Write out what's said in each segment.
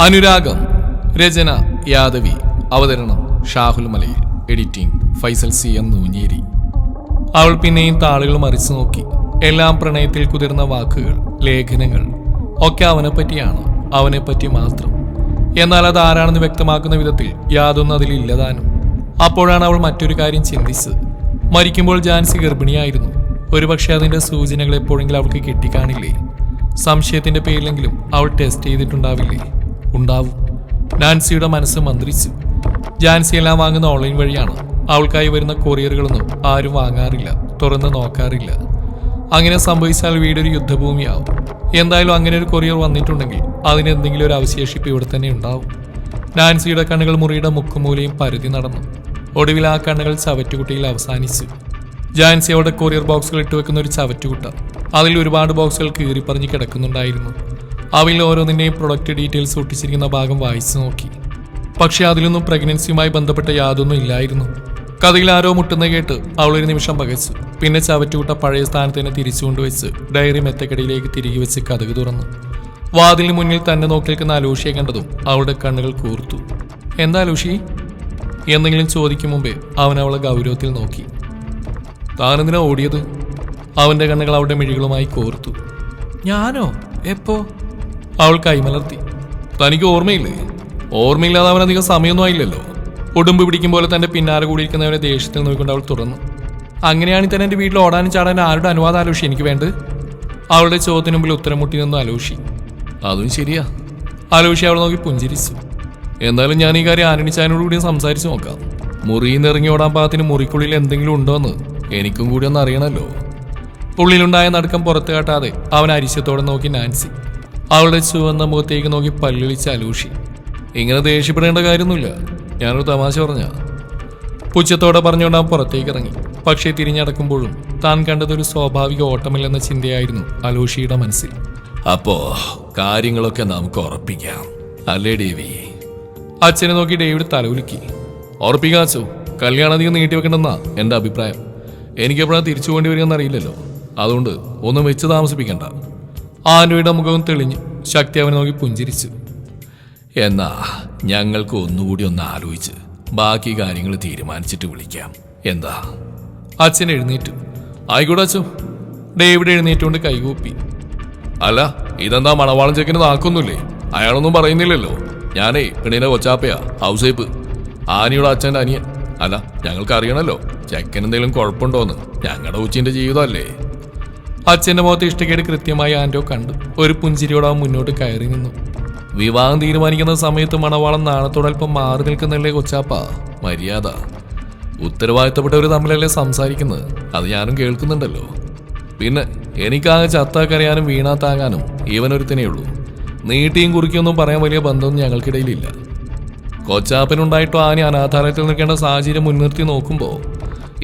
അനുരാഗം രചന യാദവി അവതരണം Shahul Malayil editing Faisal C M Noonjeri. അവൾ പിന്നെയും താളുകൾ മറിച്ചു നോക്കി. എല്ലാം പ്രണയത്തിൽ കുതിർന്ന വാക്കുകൾ ലേഖനങ്ങൾ ഒക്കെ അവനെപ്പറ്റിയാണ് അവനെപ്പറ്റി അവനെ മാത്രം. എന്നാൽ അത് ആരാണെന്ന് വ്യക്തമാക്കുന്ന വിധത്തിൽ യാതൊന്നും അതിലില്ലതാനും അപ്പോഴാണ് അവൾ മറ്റൊരു കാര്യം ചിന്തിച്ചത്. മരിക്കുമ്പോൾ ജാൻസി ഗർഭിണിയായിരുന്നു. ഒരുപക്ഷെ അതിന്റെ സൂചനകൾ എപ്പോഴെങ്കിലും അവൾക്ക് കിട്ടിക്കാണില്ലേ? സംശയത്തിന്റെ പേരിലെങ്കിലും അവൾ ടെസ്റ്റ് ചെയ്തിട്ടുണ്ടാവില്ലേ? ഉണ്ടാവും. നാൻസിയുടെ മനസ്സ് മന്ത്രിച്ചു. ജാൻസി എല്ലാം വാങ്ങുന്ന ഓൺലൈൻ വഴിയാണ്. അവൾക്കായി വരുന്ന കൊറിയറുകളൊന്നും ആരും വാങ്ങാറില്ല തുറന്ന് നോക്കാറില്ല. അങ്ങനെ സംഭവിച്ചാൽ വീടൊരു യുദ്ധഭൂമിയാവും. എന്തായാലും അങ്ങനെ ഒരു കൊറിയർ വന്നിട്ടുണ്ടെങ്കിൽ അതിന് എന്തെങ്കിലും ഒരു അവശേഷിപ്പ് ഇവിടെ തന്നെ ഉണ്ടാവും. നാൻസിയുടെ കണ്ണുകൾ മുറിയുടെ മുക്കുമൂലയും പരുതി നടന്നു. ഒടുവിൽ ആ കണ്ണുകൾ ചവറ്റുകുട്ടിയിൽ അവസാനിച്ചു. ജാൻസി അവിടെ കൊറിയർ ബോക്സുകൾ ഇട്ട് വെക്കുന്ന ഒരു ചവറ്റുകുട്ട. അതിൽ ഒരുപാട് ബോക്സുകൾ കീറിപ്പറിഞ്ഞ് കിടക്കുന്നുണ്ടായിരുന്നു. അവയിൽ ഓരോന്നിന്റെയും പ്രൊഡക്റ്റ് ഡീറ്റെയിൽസ് ഒട്ടിച്ചിരിക്കുന്ന ഭാഗം വായിച്ചു നോക്കി. പക്ഷേ അതിലൊന്നും പ്രഗ്നൻസിയുമായി ബന്ധപ്പെട്ട യാതൊന്നും ഇല്ലായിരുന്നു. കഥയിൽ ആരോ മുട്ടുന്ന കേട്ട് അവൾ ഒരു നിമിഷം പകച്ചു. പിന്നെ ചവറ്റുകുട്ട പഴയ സ്ഥാനത്ത് തന്നെ തിരിച്ചുകൊണ്ടുവച്ച് ഡയറി മെത്തക്കടിയിലേക്ക് തിരികെ വെച്ച് കഥക് തുറന്നു. വാതിലിന് മുന്നിൽ തന്നെ നോക്കി നിൽക്കുന്ന അലൂഷിയെ കണ്ടതും അവളുടെ കണ്ണുകൾ കൂർത്തു. എന്താ അലൂഷി? എന്തെങ്കിലും ചോദിക്കും മുമ്പേ അവൻ അവളെ ഗൗരവത്തിൽ നോക്കി. താനെന്തിനാ ഓടിയത്? അവന്റെ കണ്ണുകൾ അവളുടെ മിഴികളുമായി കോർത്തു. ഞാനോ? എപ്പോ? അവൾ കൈമലർത്തി തനിക്ക് ഓർമ്മയില്ലേ? ഓർമ്മയില്ലാതെ അവൻ അധികം സമയമൊന്നും ആയില്ലല്ലോ. ഉടുമ്പ് പിടിക്കും പോലെ തന്റെ പിന്നാലെ കൂടിയിരിക്കുന്നവനെ ദേഷ്യത്തിൽ നോക്കിക്കൊണ്ട് അവൾ തുറന്നു. അങ്ങനെയാണ് തന്നെ എന്റെ വീട്ടിൽ ഓടാനും ചാടാനും ആരുടെ അനുവാദം ആലോഷി എനിക്ക് വേണ്ടത്? അവളുടെ ചോദ്യത്തിന് മുമ്പിൽ ഉത്തരം മുട്ടി നിന്നു അലോഷി അതും ശരിയാ. ആലോഷി അവൾ നോക്കി പുഞ്ചിരിച്ചു. എന്നാലും ഞാൻ ഈ കാര്യം ആനണിച്ചാനോട് കൂടി സംസാരിച്ചു നോക്കാം. മുറിയിൽ നിന്ന് ഇറങ്ങി ഓടാൻ പാകത്തിന് മുറിക്കുള്ളിൽ എന്തെങ്കിലും ഉണ്ടോന്ന് എനിക്കും കൂടി ഒന്ന് അറിയണമല്ലോ ഉള്ളിലുണ്ടായ നടുക്കം പുറത്തു കാട്ടാതെ അവൻ അരിശത്തോടെ നോക്കി നാൻസി. അവളുടെ ചുവന്ന മുഖത്തേക്ക് നോക്കി പല്ലിളിച്ച് അലൂഷി. ഇങ്ങനെ ദേഷ്യപ്പെടേണ്ട കാര്യമൊന്നുമില്ല. ഞാനൊരു തമാശ പറഞ്ഞ പുച്ഛത്തോടെ പറഞ്ഞുകൊണ്ട് അവൻ പുറത്തേക്ക് ഇറങ്ങി. പക്ഷേ തിരിഞ്ഞടക്കുമ്പോഴും താൻ കണ്ടതൊരു സ്വാഭാവിക ഓട്ടമില്ലെന്ന ചിന്തയായിരുന്നു അലൂഷിയുടെ മനസ്സിൽ. അപ്പോ കാര്യങ്ങളൊക്കെ നമുക്ക് ഉറപ്പിക്കാം. അല്ലേ ഡേവി അച്ഛനെ നോക്കി ഡേവിഡ് തലവുലുക്കി ഉറപ്പിക്കാച്ചു കല്യാണം അധികം നീട്ടിവെക്കണമെന്നാ എന്റെ അഭിപ്രായം. എനിക്കെപ്പോഴാണ് തിരിച്ചു പോകേണ്ടി വരികയെന്ന് അറിയില്ലല്ലോ. അതുകൊണ്ട് ഒന്നും വെച്ച് താമസിപ്പിക്കണ്ട. ആൻഡ്രോയുടെ മുഖം തെളിഞ്ഞു ശക്തി അവനെ നോക്കി പുഞ്ചിരിച്ചു. എന്നാ ഞങ്ങൾക്ക് ഒന്നുകൂടി ഒന്ന് ആലോചിച്ച് ബാക്കി കാര്യങ്ങൾ തീരുമാനിച്ചിട്ട് വിളിക്കാം. എന്താ? അച്ഛൻ എഴുന്നേറ്റു. ആയിക്കോട്ടെ അച്ഛോ ഡേവിഡ് എഴുന്നേറ്റുകൊണ്ട് കൈകൂപ്പി. അല്ല ഇതെന്താ മണവാളം ചെക്കിന് നാക്കൊന്നുമില്ലേ? അയാളൊന്നും പറയുന്നില്ലല്ലോ. ഞാനേ പെണ്ണിനെ കൊച്ചാപ്പയാ ഹൗസ് വൈപ്പ് ആനിയുടെ അച്ഛന്റെ അനിയൻ. അല്ല ഞങ്ങൾക്ക് അറിയണല്ലോ ചെക്കൻ എന്തെങ്കിലും കുഴപ്പമുണ്ടോന്ന്. ഞങ്ങളുടെ ഉച്ചിന്റെ ജീവിതമല്ലേ? അച്ഛന്റെ മുഖത്ത് ഇഷ്ടക്കേട് കൃത്യമായി ആൻഡോ കണ്ടു. ഒരു പുഞ്ചിരിയോടെ അവൻ മുന്നോട്ട് കയറി നിന്നു. വിവാഹം തീരുമാനിക്കുന്ന സമയത്ത് മണവാളം നാണത്തോടൽപ്പം മാറി നിൽക്കുന്നല്ലേ കൊച്ചാപ്പ? മര്യാദ. ഉത്തരവാദിത്തപ്പെട്ടവർ തമ്മിലല്ലേ സംസാരിക്കുന്നത്? അത് ഞാനും കേൾക്കുന്നുണ്ടല്ലോ. പിന്നെ എനിക്കാകെ ചത്താക്കറിയാനും വീണാത്താകാനും ഇവനൊരുത്തനേ ഉള്ളൂ. നീട്ടിയും കുറിക്കൊന്നും പറയാൻ വലിയ ബന്ധമൊന്നും ഞങ്ങൾക്കിടയിലില്ല. കൊച്ചാപ്പനുണ്ടായിട്ടോ ആനി അനാഥാലയത്തിൽ നിൽക്കേണ്ട സാഹചര്യം മുൻനിർത്തി നോക്കുമ്പോൾ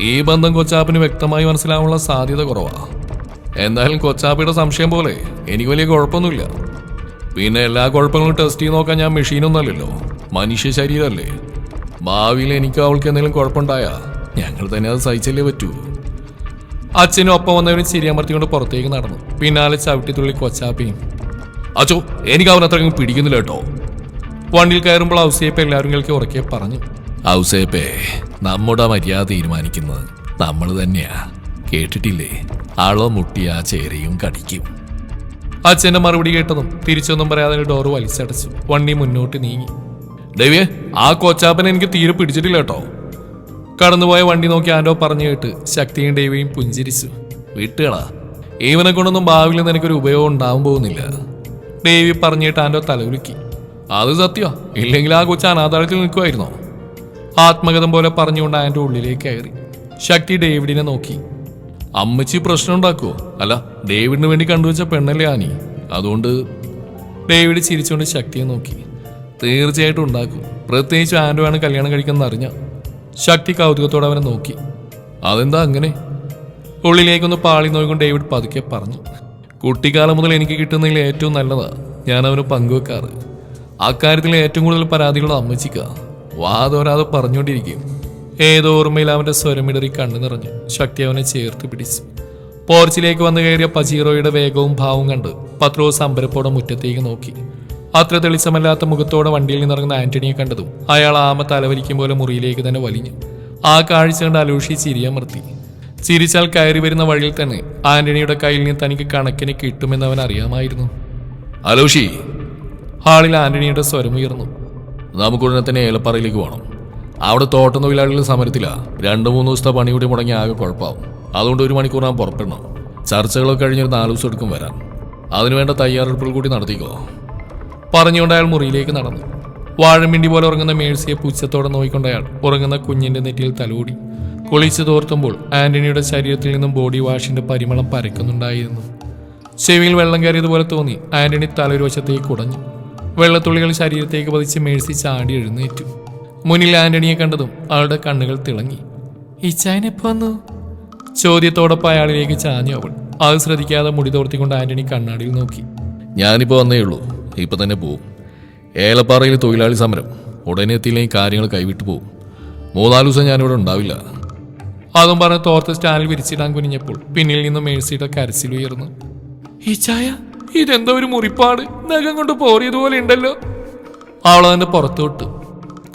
ഈ ബന്ധം കൊച്ചാപ്പന് വ്യക്തമായി മനസ്സിലാവാനുള്ള സാധ്യത കുറവാ. എന്തായാലും കൊച്ചാപ്പയുടെ സംശയം പോലെ എനിക്ക് വലിയ കുഴപ്പമൊന്നുമില്ല. പിന്നെ എല്ലാ കുഴപ്പങ്ങളും ടെസ്റ്റ് ചെയ്ത് നോക്കാൻ ഞാൻ മെഷീനൊന്നുമല്ലല്ലോ മനുഷ്യ ശരീരമല്ലേ ഭാവിയിൽ എനിക്ക് അവൾക്ക് എന്തെങ്കിലും കുഴപ്പമുണ്ടായാ ഞങ്ങൾ തന്നെ അത് സഹിച്ചല്ലേ പറ്റൂ. അച്ഛനും ഒപ്പം വന്നവരും ചിരിയമർത്തിക്കൊണ്ട് പുറത്തേക്ക് നടന്നു. പിന്നാലെ ചവിട്ടിത്തുള്ളി കൊച്ചാപ്പിയും. അച്ചോ എനിക്ക് അവൻ അത്രയും പിടിക്കുന്നില്ല കേട്ടോ. വണ്ടിയിൽ കയറുമ്പോൾ ഔസേപ്പ എല്ലാവരും കേൾക്കി ഉറക്കെ പറഞ്ഞു. ഔസേപ്പേ നമ്മുടെ മര്യാദ തീരുമാനിക്കുന്നത് നമ്മൾ തന്നെയാ. കേട്ടിട്ടില്ലേ? ആളോ ആ ചേരയും കടിക്കും. അച്ഛന്റെ മറുപടി കേട്ടതും തിരിച്ചൊന്നും പറയാതെ ഡോറ് വലിച്ചടച്ചു. വണ്ടി മുന്നോട്ട് നീങ്ങി. ഡേവിയെ ആ കൊച്ചാപ്പനെ എനിക്ക് തീരെ പിടിച്ചിട്ടില്ല കേട്ടോ. കടന്നുപോയ വണ്ടി നോക്കി ആൻഡോ പറഞ്ഞു കേട്ട് ശക്തിയും ഡേവിയും പുഞ്ചിരിച്ചു. വിട്ടുകളാ. ഈവനെ കൊണ്ടൊന്നും ഭാവിയിൽ നിനക്കൊരു ഉപയോഗം ഉണ്ടാവാൻ പോകുന്നില്ല. ഡേവി പറഞ്ഞിട്ട് ആൻഡോ തലകുലുക്കി. അത് സത്യമാ ഇല്ലെങ്കിൽ ആ കൊച്ചു അനാഥാളത്തിൽ നിൽക്കുമായിരുന്നോ? ആത്മഗതം പോലെ പറഞ്ഞുകൊണ്ട് ആൻഡോ ഉള്ളിലേക്ക് കയറി. ശക്തി ഡേവിഡിനെ നോക്കി. അമ്മച്ചി പ്രശ്നം ഉണ്ടാക്കുവോ അല്ല ഡേവിഡിന് വേണ്ടി കണ്ടുവച്ച പെണ്ണല്ലേ ആനി. അതുകൊണ്ട് ഡേവിഡ് ചിരിച്ചുകൊണ്ട് ശക്തിയെ നോക്കി. തീർച്ചയായിട്ടും ഉണ്ടാക്കും. പ്രത്യേകിച്ച് ആൻഡോ വേണം കല്യാണം കഴിക്കുന്നത് അറിഞ്ഞ ശക്തി കൗതുകത്തോടെ അവനെ നോക്കി. അതെന്താ അങ്ങനെ? ഉള്ളിലേക്കൊന്ന് പാളി നോക്കിക്കൊണ്ട് ഡേവിഡ് പതുക്കെ പറഞ്ഞു. കുട്ടിക്കാലം മുതൽ എനിക്ക് കിട്ടുന്നതിൽ ഏറ്റവും നല്ലതാ ഞാൻ അവന് പങ്കുവെക്കാറ്. അക്കാര്യത്തിൽ ഏറ്റവും കൂടുതൽ പരാതികളോ അമ്മച്ചിക്ക. വാതോരാതെ പറഞ്ഞുകൊണ്ടിരിക്കും. ഏതോ ഓർമ്മയിൽ അവന്റെ സ്വരമിടറി കണ്ണു നിറഞ്ഞു. ശക്തി അവനെ ചേർത്ത് പിടിച്ചു. പോർച്ചിലേക്ക് വന്നു കയറിയ പജീറോയുടെ വേഗവും ഭാവവും കണ്ട് പത്രോസ് അമ്പരപ്പോടെ മുറ്റത്തേക്ക് നോക്കി. അത്ര തെളിച്ചമല്ലാത്ത മുഖത്തോടെ വണ്ടിയിൽ നിന്നിറങ്ങുന്ന ആന്റണിയെ കണ്ടതും അയാൾ ആമ തലവലിക്കും പോലെ മുറിയിലേക്ക് തന്നെ വലിഞ്ഞു. ആ കാഴ്ച കണ്ട് അലൂഷി ചിരിയമർത്തി ചിരിച്ചാൽ കയറി വരുന്ന വഴിയിൽ തന്നെ ആന്റണിയുടെ കയ്യിൽ നിന്ന് തനിക്ക് കണക്കിന് കിട്ടുമെന്ന് അവൻ അറിയാമായിരുന്നു. അലൂഷി. ഹാളിൽ ആന്റണിയുടെ സ്വരമുയർന്നു നമുക്കുടനെ തന്നെ ഏലപ്പാറയിലേക്ക് പോകണം അവിടെ തോട്ടം തൊഴിലാളികൾ സമരത്തില. രണ്ടു മൂന്ന് ദിവസത്തെ പണി കൂടി മുടങ്ങി ആകെ കുഴപ്പമാവും അതുകൊണ്ട് ഒരു മണിക്കൂർ ഞാൻ പുറപ്പെടണം. ചർച്ചകളൊക്കെ കഴിഞ്ഞൊരു നാല് ദിവസം എടുക്കും വരാൻ. അതിനുവേണ്ട തയ്യാറെടുപ്പുകൾ കൂടി നടത്തിക്കോ. പറഞ്ഞുകൊണ്ട് അയാൾ മുറിയിലേക്ക് നടന്നു. വാഴമിണ്ടി പോലെ ഉറങ്ങുന്ന മേഴ്സിയെ പുച്ഛത്തോടെ നോക്കിക്കൊണ്ട് അയാൾ ഉറങ്ങുന്ന കുഞ്ഞിന്റെ നെറ്റിയിൽ തലോടി. കുളിച്ചു തോർത്തുമ്പോൾ ആന്റണിയുടെ ശരീരത്തിൽ നിന്നും ബോഡി വാഷിന്റെ പരിമളം പരക്കുന്നുണ്ടായിരുന്നു. ചെവിയിൽ വെള്ളം കയറിയതുപോലെ തോന്നി ആന്റണി തലൊരു വശത്തേക്ക് കുടഞ്ഞു. വെള്ളത്തുള്ളികൾ ശരീരത്തേക്ക് പതിച്ച് മേഴ്സി ചാടി എഴുന്നേറ്റു. മുന്നിൽ ആന്റണിയെ കണ്ടതും അവളുടെ കണ്ണുകൾ തിളങ്ങി. ഇച്ചായൻ എപ്പോ വന്നു? ചോദ്യത്തോടൊപ്പം അയാളിലേക്ക് ചാഞ്ഞു അവൾ. അത് ശ്രദ്ധിക്കാതെ മുടി തോർത്തിക്കൊണ്ട് ആന്റണി കണ്ണാടിയിൽ നോക്കി. ഞാനിപ്പോ വന്നേ ഉള്ളൂ. ഇപ്പൊ തന്നെ പോവും. ഏലപ്പാറയിൽ തൊഴിലാളി സമരം. ഉടനെ എത്തിയില്ലെങ്കിൽ കാര്യങ്ങൾ കൈവിട്ടു പോവും. മൂന്നാൽ ദിവസം ഞാനിവിടെ ഉണ്ടാവില്ല. അതും പറഞ്ഞ് തോർത്ത് സ്റ്റാൻഡിൽ വിരിച്ചിടാൻ കുനിഞ്ഞപ്പോൾ പിന്നിൽ നിന്ന് മേഴ്സിയുടെ കരച്ചിൽ ഉയർന്നു. ഈ ചായ ഇതെന്തോ ഒരു മുറിപ്പാട്. നഖം കൊണ്ട് പോറിയതുപോലെ ഉണ്ടല്ലോ. അവളതിന്റെ പുറത്തോട്ട്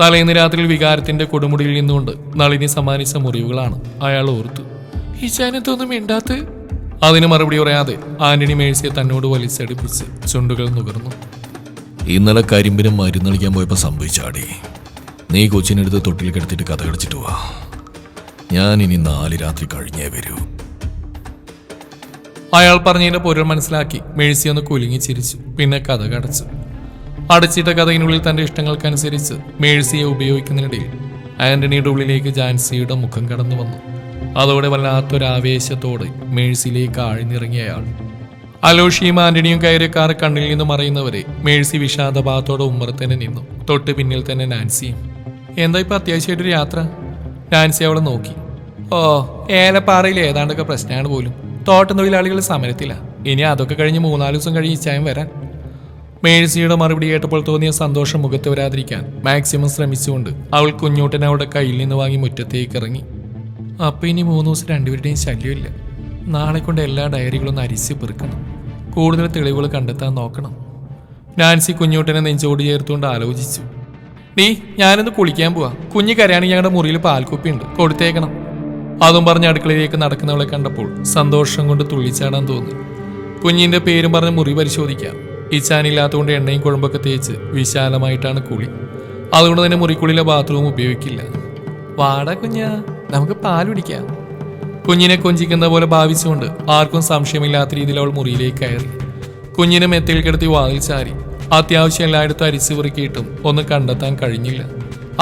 തലേന്ന് രാത്രി വികാരത്തിന്റെ കൊടുമുടിയിൽ നിന്നുകൊണ്ട് നളിനി സമ്മാനിച്ച മുറിവുകളാണ് അയാൾ ഓർത്തു. ഈശാനത്തൊന്നും മിണ്ടാത്ത്? അതിന് മറുപടി പറയാതെ ആന്റണി മേഴ്സിയെ തന്നോട് വലിച്ചടിപ്പിച്ച് ചുണ്ടുകൾ നുകർന്നു. ഇന്നലെ കരിമ്പിന് മരുന്നളിക്കാൻ പോയപ്പോൾ സംഭവിച്ചാടി. നീ കൊച്ചിനെടുത്ത് തൊട്ടിൽ കിടത്തിട്ട് കഥ കടിച്ചിട്ട് വാ. ഞാൻ ഇനി നാല് രാത്രി കഴിഞ്ഞേ വരൂ. അയാൾ പറഞ്ഞതിന്റെ പൊരുൾ മനസ്സിലാക്കി മേഴ്സി ഒന്ന് കുലുങ്ങി ചിരിച്ചു. പിന്നെ കഥ കടച്ചു. അടച്ചിട്ട കഥയിനുള്ളിൽ തന്റെ ഇഷ്ടങ്ങൾക്കനുസരിച്ച് മേഴ്സിയെ ഉപയോഗിക്കുന്നതിനിടയിൽ ആന്റണിയുടെ ഉള്ളിലേക്ക് ജാൻസിയുടെ മുഖം കടന്നു വന്നു. അതോടെ വല്ലാത്തൊരാവേശത്തോടെ മേഴ്സിയിലേക്ക് ആഴ്ന്നിറങ്ങിയ അയാൾ അലോഷിയും ആന്റണിയും കയറിയ കാർ കണ്ണിൽ നിന്ന് മറയുന്നവരെ മേഴ്സി വിഷാദഭാവത്തോടെ തന്നെ നിന്നു. തൊട്ട് പിന്നിൽ തന്നെ നാൻസിയും. എന്താ ഇപ്പൊ അത്യാവശ്യമായിട്ടൊരു യാത്ര? നാൻസി അവളെ നോക്കി. ഓ ഏലപ്പാറയിൽ ഏതാണ്ടൊക്കെ പ്രശ്നമാണ് പോലും. തോട്ടം തൊഴിലാളികൾ സമരത്തില്ല ഇനി അതൊക്കെ കഴിഞ്ഞ് മൂന്നാൽ ദിവസം കഴിഞ്ഞ് ഇച്ചായം വരാൻ. മേഴ്സിയുടെ മറുപടി കേട്ടപ്പോൾ തോന്നിയ സന്തോഷം മുഖത്ത് വരാതിരിക്കാൻ മാക്സിമം ശ്രമിച്ചുകൊണ്ട് അവൾ കുഞ്ഞൂട്ടനെ അവളുടെ കയ്യിൽ നിന്ന് വാങ്ങി മുറ്റത്തേക്ക് ഇറങ്ങി. അപ്പം ഇനി മൂന്ന് ദിവസം രണ്ടുപേരുടെയും ശല്യമില്ല. നാളെ കൊണ്ട് എല്ലാ ഡയറികളും അരിച്ച് പെറുക്കണം. കൂടുതൽ തെളിവുകൾ കണ്ടെത്താൻ നോക്കണം. നാൻസി കുഞ്ഞൂട്ടനെ നെഞ്ചോട് ചേർത്തുകൊണ്ട് ആലോചിച്ചു. നീ ഞാനൊന്ന് കുളിക്കാൻ പോവാ. കുഞ്ഞു കരയാണെങ്കിൽ ഞങ്ങളുടെ മുറിയിൽ പാൽക്കുപ്പിയുണ്ട്. കൊടുത്തേക്കണം. അതും പറഞ്ഞ് അടുക്കളയിലേക്ക് നടക്കുന്നവളെ കണ്ടപ്പോൾ സന്തോഷം കൊണ്ട് തുള്ളിച്ചാടാൻ തോന്നി. കുഞ്ഞിന്റെ പേരും പറഞ്ഞ് മുറി പരിശോധിക്കാം. ഇച്ചാനില്ലാത്തതുകൊണ്ട് എണ്ണയും കുഴമ്പൊക്കെ തേച്ച് വിശാലമായിട്ടാണ് കുളി. അതുകൊണ്ട് തന്നെ മുറിക്കുള്ളിലെ ബാത്റൂം ഉപയോഗിക്കില്ല. വാട കുഞ്ഞ നമുക്ക് പാൽ പിടിക്കാം കുഞ്ഞിനെ കൊഞ്ചിക്കുന്ന പോലെ ഭാവിച്ചുകൊണ്ട് ആർക്കും സംശയമില്ലാത്ത രീതിയിൽ അവൾ മുറിയിലേക്ക് കയറി. കുഞ്ഞിനെ മെത്തയിൽ കിടത്തി വാതിൽ ചാരി അത്യാവശ്യം എല്ലായിടത്തും അരിച്ചു പെറുക്കിയിട്ടും ഒന്നും കണ്ടെത്താൻ കഴിഞ്ഞില്ല.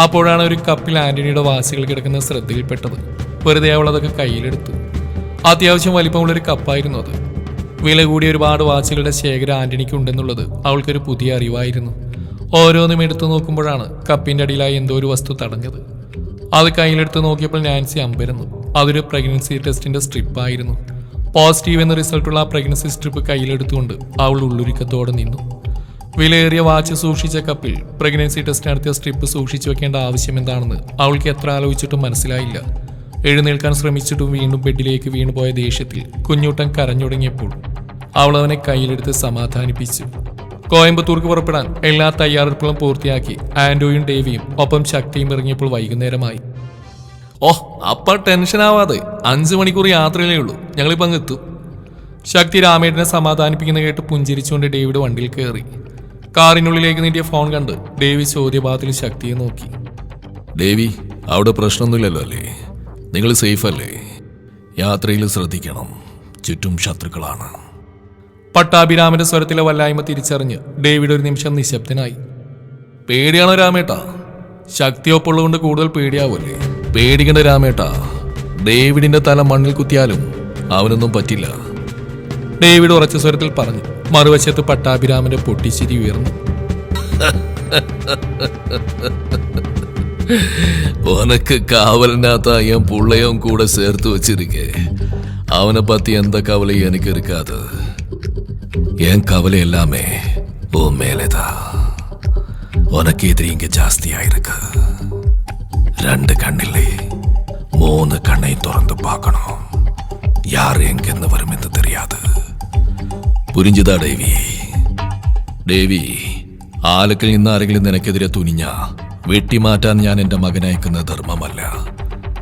അപ്പോഴാണ് ഒരു കപ്പിൽ ആന്റണിയുടെ വാസികൾ കിടക്കുന്ന ശ്രദ്ധയിൽപ്പെട്ടത്. വെറുതെ അവൾ അതൊക്കെ കയ്യിലെടുത്തു. അത്യാവശ്യം വലിപ്പമുള്ളൊരു കപ്പായിരുന്നു അത്. വില കൂടിയ ഒരുപാട് വാച്ചുകളുടെ ശേഖരം ആന്റണിക്ക് ഉണ്ടെന്നുള്ളത് അവൾക്കൊരു പുതിയ അറിവായിരുന്നു. ഓരോന്നും എടുത്തു നോക്കുമ്പോഴാണ് കപ്പിന്റെ അടിയിലായി എന്തോ ഒരു വസ്തു തടഞ്ഞത്. അത് കയ്യിലെടുത്ത് നോക്കിയപ്പോൾ നാൻസി അമ്പരന്നു. അതൊരു പ്രഗ്നൻസി ടെസ്റ്റിന്റെ സ്ട്രിപ്പ് ആയിരുന്നു. പോസിറ്റീവ് എന്ന റിസൾട്ടുള്ള ആ പ്രഗ്നൻസി സ്ട്രിപ്പ് കയ്യിലെടുത്തുകൊണ്ട് അവൾ ഉള്ളുരുക്കത്തോടെ നിന്നു. വിലയേറിയ വാച്ച് സൂക്ഷിച്ച കപ്പിൽ പ്രഗ്നൻസി ടെസ്റ്റ് നടത്തിയ സ്ട്രിപ്പ് സൂക്ഷിച്ചു വെക്കേണ്ട ആവശ്യം എന്താണെന്ന് അവൾക്ക് എത്ര ആലോചിച്ചിട്ടും മനസ്സിലായില്ല. എഴുന്നേൽക്കാൻ ശ്രമിച്ചിട്ടും വീണ്ടും ബെഡിലേക്ക് വീണുപോയ ദേഷ്യത്തിൽ കുഞ്ഞൂട്ടൻ കരഞ്ഞുടങ്ങിയപ്പോൾ അവൾ അവനെ കയ്യിലെടുത്ത് സമാധാനിപ്പിച്ചു. കോയമ്പത്തൂർക്ക് പുറപ്പെടാൻ എല്ലാ തയ്യാറെടുപ്പുകളും പൂർത്തിയാക്കി ആൻഡോയും ഡേവിയും ഒപ്പം ശക്തിയും ഇറങ്ങിയപ്പോൾ വൈകുന്നേരമായി. ഓ അപ്പ ടെൻഷൻ ആവാതെ. അഞ്ചു മണിക്കൂർ യാത്രയിലേ ഉള്ളൂ. ഞങ്ങളിപ്പോ അങ്ങ് എത്തും ശക്തി രാമേട്ടനെ സമാധാനിപ്പിക്കുന്ന കേട്ട് പുഞ്ചിരിച്ചുകൊണ്ട് ഡേവിഡ് വണ്ടിയിൽ കയറി കാറിനുള്ളിലേക്ക് നീട്ടിയ ഫോൺ കണ്ട് ഡേവി ചോദ്യപാതത്തിൽ ശക്തിയെ നോക്കി. ഡേവി അവിടെ പ്രശ്നമൊന്നുമില്ലല്ലോ അല്ലേ? നിങ്ങൾ സേഫ് അല്ലേ? യാത്രയിൽ ശ്രദ്ധിക്കണം. ചുറ്റും ശത്രുക്കളാണ്. പട്ടാഭിരാമന്റെ സ്വരത്തിലെ വല്ലായ്മ തിരിച്ചറിഞ്ഞ് ഡേവിഡ് ഒരു നിമിഷം നിശബ്ദനായി. പേടിയാണോ രാമേട്ടാ? ശക്തിയൊപ്പുള്ളതുകൊണ്ട് കൂടുതൽ പേടിയാവല്ലേ? പേടിക്കണ്ട രാമേട്ടാ. ഡേവിഡിന്റെ തല മണ്ണിൽ കുത്തിയാലും അവനൊന്നും പറ്റില്ല. ഡേവിഡ് ഉറച്ച സ്വരത്തിൽ പറഞ്ഞു. മറുവശത്ത് പട്ടാഭിരാമന്റെ പൊട്ടിച്ചിരി ഉയർന്നു. ഉനക്ക് കാവലിനകത്ത ഞാൻ പുള്ളയും കൂടെ ചേർത്ത് വെച്ചിരിക്കേ. അവനെ പറ്റി എന്ത കവലയും എനിക്കിരിക്കാത്തത് என் கவலை எல்லாமே உன் மேலேதான் உனக்கு எதிரி இங்க ஜாஸ்தியா இருக்கு ரெண்டு கண்ணில்லை மூணு கண்ணையும் திறந்து பார்க்கணும் யார் எங்கிருந்து வரும் என்று தெரியாது புரிஞ்சுதா தேவி தேவி ആലക്കിൽ നിന്ന് ആരെങ്കിലും നിനക്കെതിരെ തുനിഞ്ഞ വെട്ടിമാറ്റാൻ ഞാൻ എൻ്റെ മകനയക്കുന്ന ധർമ്മമല്ല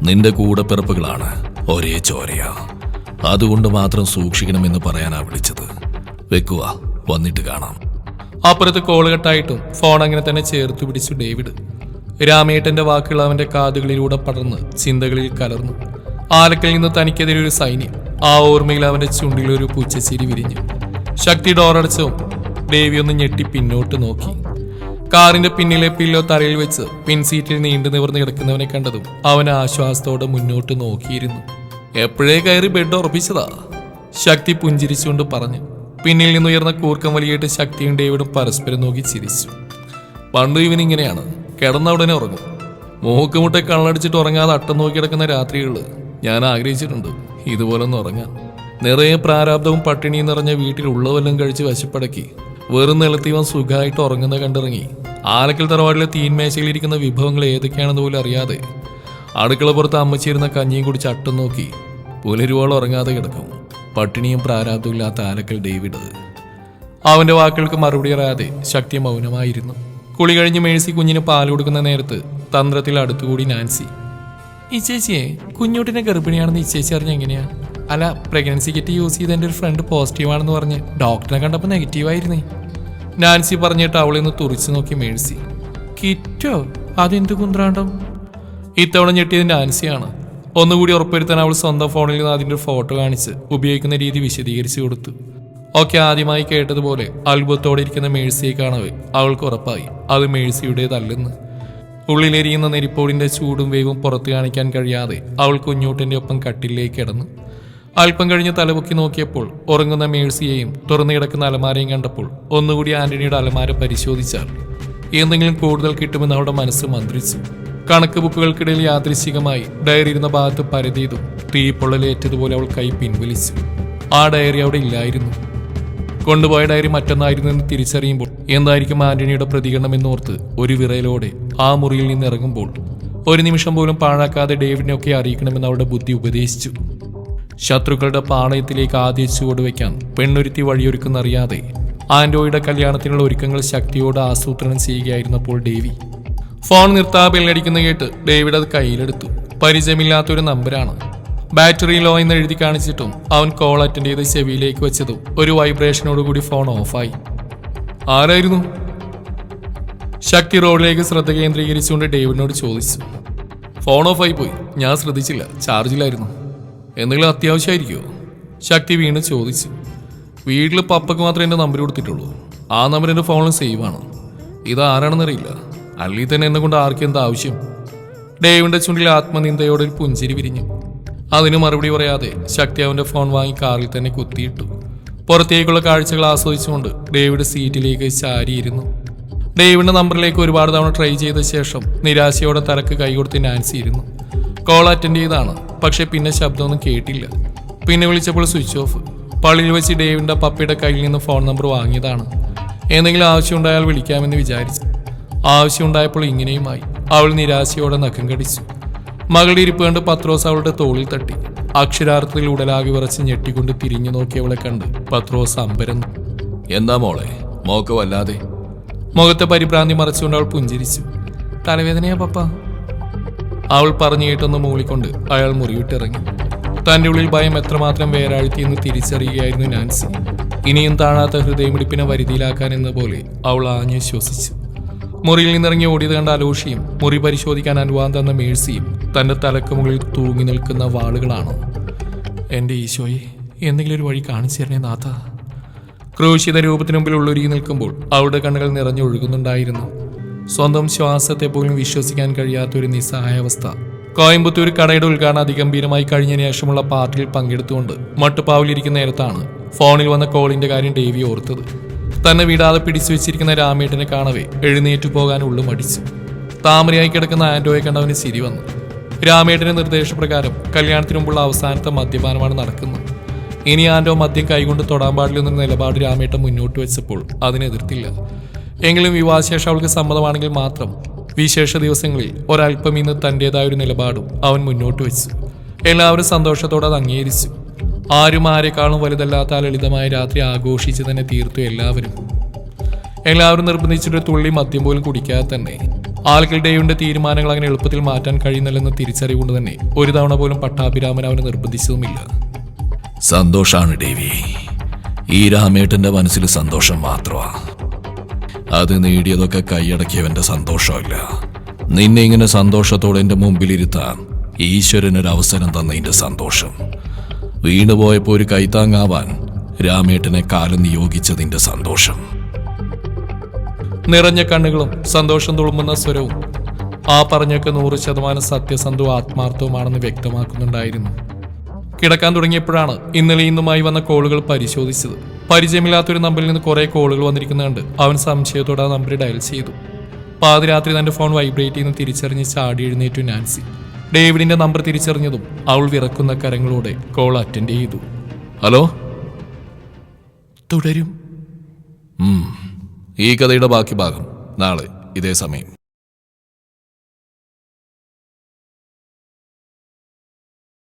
നിന്റെ കൂടപ്പിറപ്പുകളാണ് ഒരേ ചോരയാ അതുകൊണ്ട് മാത്രം സൂക്ഷിക്കണമെന്ന് പറയാനാ വിളിച്ചത് വെക്കുക. വന്നിട്ട് കാണാം. അപ്പുറത്ത് കോൾ കട്ടായിട്ടും ഫോൺ അങ്ങനെ തന്നെ ചേർത്ത് പിടിച്ചു ഡേവിഡ്. രാമേട്ടന്റെ വാക്കുകൾ അവന്റെ കാതുകളിലൂടെ പടർന്ന് ചിന്തകളിൽ കലർന്നു. ആലക്കൽ നിന്ന് തനിക്കെതിരെ ഒരു സൈന്യം. ആ ഓർമ്മയിൽ അവന്റെ ചുണ്ടിൽ ഒരു പൂച്ചച്ചിരി വിരിഞ്ഞു. ശക്തി ഡോറടച്ചും ദേവി ഒന്ന് ഞെട്ടി പിന്നോട്ട് നോക്കി. കാറിന്റെ പിന്നിലെ പില്ലോ തറയിൽ വെച്ച് പിൻസീറ്റിൽ നീണ്ടു നിവർന്ന് കിടക്കുന്നവനെ കണ്ടതും അവൻ ആശ്വാസത്തോടെ മുന്നോട്ട് നോക്കിയിരുന്നു. എപ്പോഴേ കയറി ബെഡ് ഉറപ്പിച്ചതാ? ശക്തി പുഞ്ചിരിച്ചുകൊണ്ട് പറഞ്ഞു. പിന്നിൽ നിന്നുയർന്ന കൂർക്കം വലിയിട്ട് ശക്തിയും ഡേവിഡും പരസ്പരം നോക്കി ചിരിച്ചു. പണ്ട് ഇവൻ ഇങ്ങനെയാണ്. കിടന്ന ഉടനെ ഉറങ്ങും. മൂക്കുമുട്ടെ കള്ളടിച്ചിട്ട് ഉറങ്ങാതെ അട്ടം നോക്കി കിടക്കുന്ന രാത്രികളിൽ ഞാൻ ആഗ്രഹിച്ചിട്ടുണ്ട്. ഇതുപോലെ ഒന്ന് ഉറങ്ങാൻ. നിറയെ പ്രാരാബ്ദവും പട്ടിണിയും നിറഞ്ഞ ഉള്ളവെല്ലാം കഴിച്ച് വശപ്പടക്കി. വെറും നിലത്തിവൻ സുഖമായിട്ട് ഉറങ്ങുന്ന കണ്ടിറങ്ങി. ആലക്കൽ തറവാടിലെ തീൻമേശയിലിരിക്കുന്ന വിഭവങ്ങൾ ഏതൊക്കെയാണെന്ന് പോലും അറിയാതെ അടുക്കള പുറത്ത് അമ്മച്ചിരുന്ന കഞ്ഞിയും കുടിച്ച് അട്ടം നോക്കി പുലരുവോളം ഉറങ്ങാതെ കിടക്കും. പട്ടിണിയും പ്രാരാബ്ദവും ഇല്ലാത്ത ആലക്കൽ ഡേവിഡ് അവന്റെ വാക്കുകൾക്ക് മറുപടി അറിയാതെ ശക്തി മൗനമായിരുന്നു. കുളി കഴിഞ്ഞ് മേഴ്സി കുഞ്ഞിന് പാൽ കൊടുക്കുന്ന നേരത്ത് തന്ത്രത്തിൽ അടുത്തുകൂടി നാൻസി ഈ ചേച്ചിയെ കുഞ്ഞൂട്ടിനെ ഗർഭിണിയാണെന്ന് ഈ ചേച്ചി അറിഞ്ഞ എങ്ങനെയാ? അല്ല പ്രഗ്നൻസി കിറ്റ് യൂസ് ചെയ്ത എന്റെ ഒരു ഫ്രണ്ട് പോസിറ്റീവാണെന്ന് പറഞ്ഞ് ഡോക്ടറെ കണ്ടപ്പോൾ നെഗറ്റീവായിരുന്നേ നാൻസി പറഞ്ഞിട്ട് അവളിൽ നിന്ന് തുറിച്ചു നോക്കി മേഴ്സി കിറ്റോ അതെന്ത് കുന്ത്രാണ്ടം? ഇത്തവണ ഞെട്ടിയത് നാൻസിയാണ്. ഒന്നുകൂടി ഉറപ്പുവരുത്താൻ അവൾ സ്വന്തം ഫോണിൽ നിന്ന് അതിന്റെ ഒരു ഫോട്ടോ കാണിച്ച് ഉപയോഗിക്കുന്ന രീതി വിശദീകരിച്ചു കൊടുത്തു. ഒക്കെ ആദ്യമായി കേട്ടതുപോലെ അത്ഭുതത്തോടെ ഇരിക്കുന്ന മേഴ്സിയെ കാണവേ അവൾക്ക് ഉറപ്പായി അത് മേഴ്സിയുടേതല്ലെന്ന്. ഉള്ളിലെരിയുന്ന നെരിപ്പോടിന്റെ ചൂടും വേവും പുറത്തു കാണിക്കാൻ കഴിയാതെ അവൾ കുഞ്ഞൂട്ടിന്റെ ഒപ്പം കട്ടിലേക്ക് കിടന്നു. അല്പം കഴിഞ്ഞ് തലപൊക്കി നോക്കിയപ്പോൾ ഉറങ്ങുന്ന മേഴ്സിയെയും തുറന്നു കിടക്കുന്ന അലമാരയും കണ്ടപ്പോൾ ഒന്നുകൂടി ആന്റണിയുടെ അലമാര പരിശോധിച്ചാൽ എന്തെങ്കിലും കൂടുതൽ കിട്ടുമെന്ന് അവളുടെ മനസ്സ് മന്ത്രിച്ചു. കണക്ക് ബുക്കുകൾക്കിടയിൽ യാദൃശികമായി ഡയറി ഇരുന്ന ഭാഗത്ത് പരതിയതും തീപ്പൊള്ളലേറ്റതുപോലെ അവൾ കൈ പിൻവലിച്ചു. ആ ഡയറി അവിടെ ഇല്ലായിരുന്നു. കൊണ്ടുപോയ ഡയറി മറ്റൊന്നായിരുന്നു എന്ന് തിരിച്ചറിയുമ്പോൾ എന്തായിരിക്കും ആന്റണിയുടെ പ്രതികരണം എന്നോർത്ത് ഒരു വിറയലോടെ ആ മുറിയിൽ നിന്ന് ഇറങ്ങുമ്പോൾ ഒരു നിമിഷം പോലും പാഴാക്കാതെ ഡേവിഡിനെയൊക്കെ അറിയിക്കണമെന്ന് അവളുടെ ബുദ്ധി ഉപദേശിച്ചു. ശത്രുക്കളുടെ പാളയത്തിലേക്ക് ആദ്യ വയ്ക്കാൻ പെണ്ണൊരുത്തി വഴിയൊരുക്കുന്നറിയാതെ ആൻഡോയുടെ കല്യാണത്തിനുള്ള ഒരുക്കങ്ങൾ ശക്തിയോട് ആസൂത്രണം ചെയ്യുകയായിരുന്നപ്പോൾ ഡേവി ഫോൺ നിർത്താ ബെല്ലടിക്കുന്ന കേട്ട് ഡേവിഡ് അത് കയ്യിലെടുത്തു. പരിചയമില്ലാത്തൊരു നമ്പരാണ്. ബാറ്ററി ലോ എന്ന് എഴുതി കാണിച്ചിട്ടും അവൻ കോൾ അറ്റൻഡ് ചെയ്ത് ചെവിയിലേക്ക് വെച്ചതും ഒരു വൈബ്രേഷനോടുകൂടി ഫോൺ ഓഫായി. ആരായിരുന്നു? ശക്തി റോഡിലേക്ക് ശ്രദ്ധ കേന്ദ്രീകരിച്ചുകൊണ്ട് ഡേവിഡിനോട് ചോദിച്ചു. ഫോൺ ഓഫായി പോയി. ഞാൻ ശ്രദ്ധിച്ചില്ല. ചാർജിലായിരുന്നു. എന്തെങ്കിലും അത്യാവശ്യമായിരിക്കുമോ ശക്തി വീണ്ടും ചോദിച്ചു. വീട്ടിൽ പപ്പയ്ക്ക് മാത്രമേ എന്റെ നമ്പർ കൊടുത്തിട്ടുള്ളൂ. ആ നമ്പർ എന്റെ ഫോണിൽ സേവ് ആണ്. ഇത് ആരാണെന്നറിയില്ല അല്ലെങ്കിൽ തന്നെ എന്നുകൊണ്ട് ആർക്കും എന്താ ആവശ്യം? ഡേവിന്റെ ചുണ്ടിൽ ആത്മനിന്ദയോടെ ഒരു പുഞ്ചിരി വിരിഞ്ഞു. അതിന് മറുപടി പറയാതെ ശക്തി അവന്റെ ഫോൺ വാങ്ങി കാറിൽ തന്നെ കുത്തിയിട്ടു. പുറത്തേക്കുള്ള കാഴ്ചകൾ ആസ്വദിച്ചുകൊണ്ട് ഡേവിഡ് സീറ്റിലേക്ക് ചാരിയിരുന്നു. ഡേവിഡിന്റെ നമ്പറിലേക്ക് ഒരുപാട് തവണ ട്രൈ ചെയ്ത ശേഷം നിരാശയോടെ തലക്ക് കൈകൊടുത്ത് നാൻസി ഇരുന്നു. കോൾ അറ്റൻഡ് ചെയ്താണ് പക്ഷെ പിന്നെ ശബ്ദമൊന്നും കേട്ടില്ല. പിന്നെ വിളിച്ചപ്പോൾ സ്വിച്ച് ഓഫ്. പള്ളിയിൽ വെച്ച് ഡേവിഡിന്റെ പപ്പയുടെ കയ്യിൽ നിന്ന് ഫോൺ നമ്പർ വാങ്ങിയതാണ്. എന്തെങ്കിലും ആവശ്യമുണ്ടായാൽ വിളിക്കാമെന്ന് വിചാരിച്ചു. ആവശ്യമുണ്ടായപ്പോൾ ഇങ്ങനെയുമായി. അവൾ നിരാശയോടെ നഖം കടിച്ചു. മകളുടെ ഇരിപ്പ് കണ്ട് പത്രോസ് അവളുടെ തോളിൽ തട്ടി. അക്ഷരാർത്ഥത്തിൽ ഉടലാകി വിറച്ച് ഞെട്ടിക്കൊണ്ട് തിരിഞ്ഞു നോക്കിയവളെ കണ്ട് പത്രോസ് അമ്പരന്നു. എന്താ മോളെ? മോക്ക് വല്ലാതെ. മുഖത്തെ പരിഭ്രാന്തി മറച്ചുകൊണ്ട് അവൾ പുഞ്ചിരിച്ചു. തലവേദനയാ പപ്പ. അവൾ പറഞ്ഞു കേട്ടൊന്ന് മൂളിക്കൊണ്ട് അയാൾ മുറിവിട്ടിറങ്ങി. തന്റെ ഉള്ളിൽ ഭയം എത്രമാത്രം വേരാഴ്ത്തിയെന്ന് തിരിച്ചറിയുകയായിരുന്നു നാൻസി. ഇനിയും താണാത്ത ഹൃദയമിടിപ്പിനെ വരുതിയിലാക്കാൻ എന്ന പോലെ അവൾ ആഞ്ഞു ശ്വസിച്ചു മുറിയിൽ നിന്നിറങ്ങി ഓടിയത് കണ്ട അലോഷിയും മുറി പരിശോധിക്കാൻ അനുവാദം തന്ന മേഴ്സിയും തന്റെ തലക്ക് മുകളിൽ തൂങ്ങി നിൽക്കുന്ന വാളുകളാണോ. എന്റെ ഈശോയെ എന്തെങ്കിലും ഒരു വഴി കാണിച്ചു തരണേ നാഥ ക്രൂശിത രൂപത്തിന് മുമ്പിൽ ഉള്ളൊരുങ്ങി നിൽക്കുമ്പോൾ അവളുടെ കണ്ണുകൾ നിറഞ്ഞൊഴുകുന്നുണ്ടായിരുന്നു സ്വന്തം ശ്വാസത്തെ പോലും വിശ്വസിക്കാൻ കഴിയാത്ത ഒരു നിസ്സഹായാവസ്ഥ കോയമ്പത്തൂർ കടയുടെ ഉദ്ഘാടനം അതിഗംഭീരമായി കഴിഞ്ഞ ശേഷമുള്ള പാർട്ടിയിൽ പങ്കെടുത്തുകൊണ്ട് മട്ടുപ്പാവിലിരിക്കുന്ന നേരത്താണ് ഫോണിൽ വന്ന കോളിന്റെ കാര്യം ഡേവി ഓർത്തത്. തന്നെ വിടാതെ പിടിച്ചു വെച്ചിരിക്കുന്ന രാമേട്ടനെ കാണവേ എഴുന്നേറ്റു പോകാൻ ഉള്ളു മടിച്ചു താമരയായി കിടക്കുന്ന ആൻഡോയെ കണ്ടവന് ചിരി വന്നു. രാമേട്ടന്റെ നിർദ്ദേശപ്രകാരം കല്യാണത്തിന് മുമ്പുള്ള അവസാനത്തെ മദ്യപാനമാണ് നടക്കുന്നത്. ഇനി ആൻഡോ മദ്യം കൈകൊണ്ട് തൊടാൻ പാടില്ലെന്ന നിലപാട് രാമേട്ടൻ മുന്നോട്ട് വെച്ചപ്പോൾ അതിനെതിർത്തില്ല എങ്കിലും വിവാഹശേഷം അവൾക്ക് സമ്മതമാണെങ്കിൽ മാത്രം വിശേഷ ദിവസങ്ങളിൽ ഒരൽപ്പം ഇന്ന് തന്റെതായ ഒരു നിലപാടും അവൻ മുന്നോട്ട് വെച്ചു. എല്ലാവരും സന്തോഷത്തോടെ അത് അംഗീകരിച്ചു. ആരും ആരെക്കാളും വലുതല്ലാത്ത ലളിതമായ രാത്രി ആഘോഷിച്ച് തന്നെ തീർത്തു എല്ലാവരും. എല്ലാവരും നിർബന്ധിച്ചിട്ട് തുള്ളി മദ്യം പോലും കുടിക്കാതെ തന്നെ. ആളുകളുടെയുടെ തീരുമാനങ്ങൾ അങ്ങനെ എളുപ്പത്തിൽ മാറ്റാൻ കഴിയുന്നില്ലെന്ന് തിരിച്ചറിവുകൊണ്ട് തന്നെ ഒരു തവണ പോലും പട്ടാഭിരാമൻ അവനെ നിർബന്ധിച്ചതുമില്ല. സന്തോഷാണ് ദേവി. ഈ രാമേട്ടന്റെ മനസ്സിൽ സന്തോഷം മാത്രമാ. അത് നേടിയതൊക്കെ കൈയടക്കിയവന്റെ സന്തോഷമല്ല. നിന്നെ ഇങ്ങനെ സന്തോഷത്തോടെ എന്റെ മുമ്പിലിരുത്താൻ ഈശ്വരനൊരവസരം തന്നതിന്റെ സന്തോഷം. വീണുപോയപ്പോ ഒരു കൈത്താങ്ങാവാൻ രാമേട്ടനെ കാലം നിയോഗിച്ചതിന്റെ സന്തോഷം. നിറഞ്ഞ കണ്ണുകളും സന്തോഷം തുളുമ്പുന്ന സ്വരവും ആ പറഞ്ഞൊക്കെ നൂറ് ശതമാനം സത്യസന്ധവും ആത്മാർത്ഥവുമാണെന്ന് വ്യക്തമാക്കുന്നുണ്ടായിരുന്നു. കിടക്കാൻ തുടങ്ങിയപ്പോഴാണ് ഇന്നലെ ഇന്നുമായി വന്ന കോളുകൾ പരിശോധിച്ചത്. പരിചയമില്ലാത്തൊരു നമ്പറിൽ നിന്ന് കുറെ കോളുകൾ വന്നിരിക്കുന്നുണ്ട്. അവൻ സംശയത്തോടെ ആ നമ്പർ ഡയൽ ചെയ്തു. പാതിരാത്രി തന്റെ ഫോൺ വൈബ്രേറ്റ് ചെയ്യുന്ന തിരിച്ചറിഞ്ഞ് ചാടി എഴുന്നേറ്റു നാൻസി. ഡേവിഡിന്റെ നമ്പർ തിരിച്ചറിഞ്ഞതും അവൾ വിറക്കുന്ന കരങ്ങളോടെ കോൾ അറ്റൻഡ് ചെയ്തു. ഹലോ? തുടരും. ഈ കഥയുടെ ബാക്കി ഭാഗം നാളെ ഇതേ സമയം.